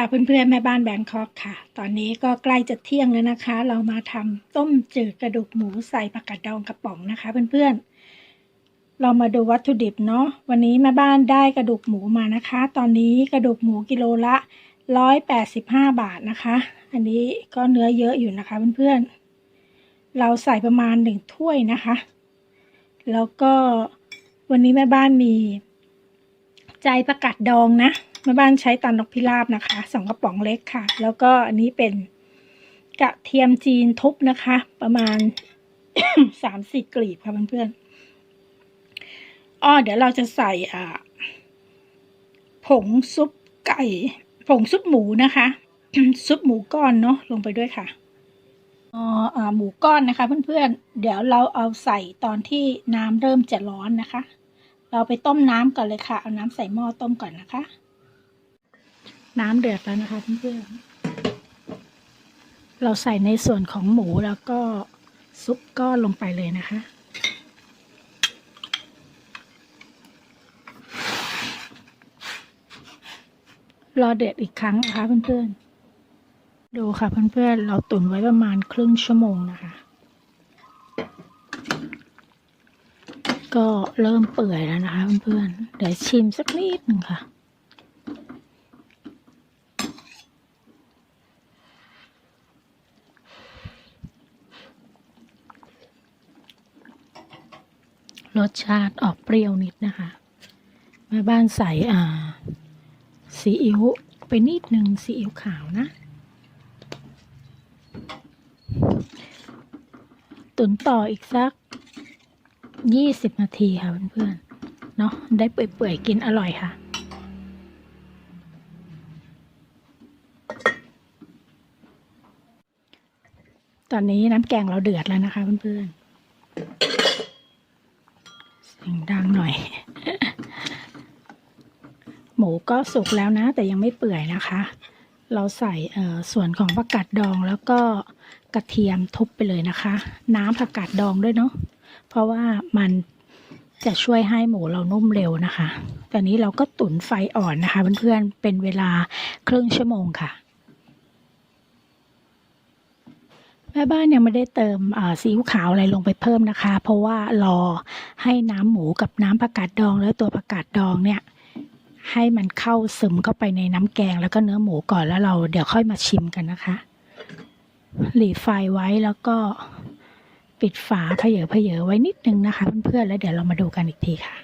ค่ะเพื่อนๆแม่บ้านแบงคอกค่ะ ตอนนี้ก็ใกล้จะเที่ยงแล้วนะคะ เรามาทำต้มจืดกระดูกหมูใส่ผักกาดดองกระป๋องนะคะเพื่อนๆ เรามาดูวัตถุดิบเนาะวันนี้แม่บ้านได้กระดูกหมูมานะคะ ตอนนี้กระดูกหมูกิโลละร้อยแปดสิบห้าบาทนะคะ อันนี้ก็เนื้อเยอะอยู่นะคะเพื่อนๆ เราใส่ประมาณหนึ่งถ้วยนะคะ แล้วก็วันนี้แม่บ้านมี ใจประกาศดองนะ แม่บ้านใช้ตอนนกพิราบนะคะสองกระป๋องเล็กค่ะ แล้วก็อันนี้เป็นกระเทียมจีนทุบนะคะ ประมาณสามสี่กลีบค่ะเพื่อนๆอ้อเดี๋ยวเราจะใส่อ่าผงซุปไก่ ผงซุปหมูนะคะ ซุปหมูก้อนเนาะลงไปด้วยค่ะอ๋ออ่าหมูก้อนนะคะ เพื่อนๆ เดี๋ยวเราเอาใส่ตอนที่น้ำเริ่มจะร้อนนะคะ เราไปต้มน้ำก่อนเลยค่ะ เอาน้ำใส่หม้อต้มก่อนนะคะ น้ำเดือดแล้วนะคะเพื่อนๆเราใส่ในส่วนของหมูแล้วก็ซุปก้อนลงไปเลยนะคะรอเดือดอีกครั้งนะคะเพื่อนๆ ดูค่ะเพื่อนๆ เราตุ๋นไว้ประมาณครึ่งชั่วโมงนะคะ ก็เริ่มเปื่อยแล้วนะคะเพื่อนๆ เดี๋ยวชิมสักนิดหนึ่งค่ะ รสชาติออกเปรี้ยวนิดนะคะแม่บ้านใส่อ่าซีอิ๊วไปนิดหนึ่งซีอิ๊วขาวนะ ตุ๋นต่ออีกสักยี่สิบนาทีค่ะเพื่อนๆเนาะได้เปื่อยๆกินอร่อยค่ะตอนนี้น้ำแกงเราเดือดแล้วนะคะเพื่อนๆ ดังหน่อย หมูก็สุกแล้วนะ แต่ยังไม่เปื่อยนะคะ เราใส่ส่วนของผักกาดดองแล้วก็กระเทียมทุบไปเลยนะคะ น้ำผักกาดดองด้วยเนาะเพราะว่ามันจะช่วยให้หมูเรานุ่มเร็วนะคะ ตอนนี้เราก็ตุ๋นไฟอ่อนนะคะเพื่อนๆ เป็นเวลาครึ่งชั่วโมงค่ะ แม่บ้านยังไม่ได้เติมซีอิ๊วขาวอะไรลงไปเพิ่มนะคะ เพราะว่ารอให้น้ำหมูกับน้ำผักกาดดองแล้วตัวผักกาดดองเนี่ยให้มันเข้าซึมเข้าไปในน้ำแกงแล้วก็เนื้อหมูก่อนแล้วเราเดี๋ยวค่อยมาชิมกันนะคะหลีไฟไว้แล้วก็ปิดฝาเพเยอเพเยอไว้นิดนึงนะคะเพื่อนๆแล้วเดี๋ยวเรามาดูกันอีกทีค่ะ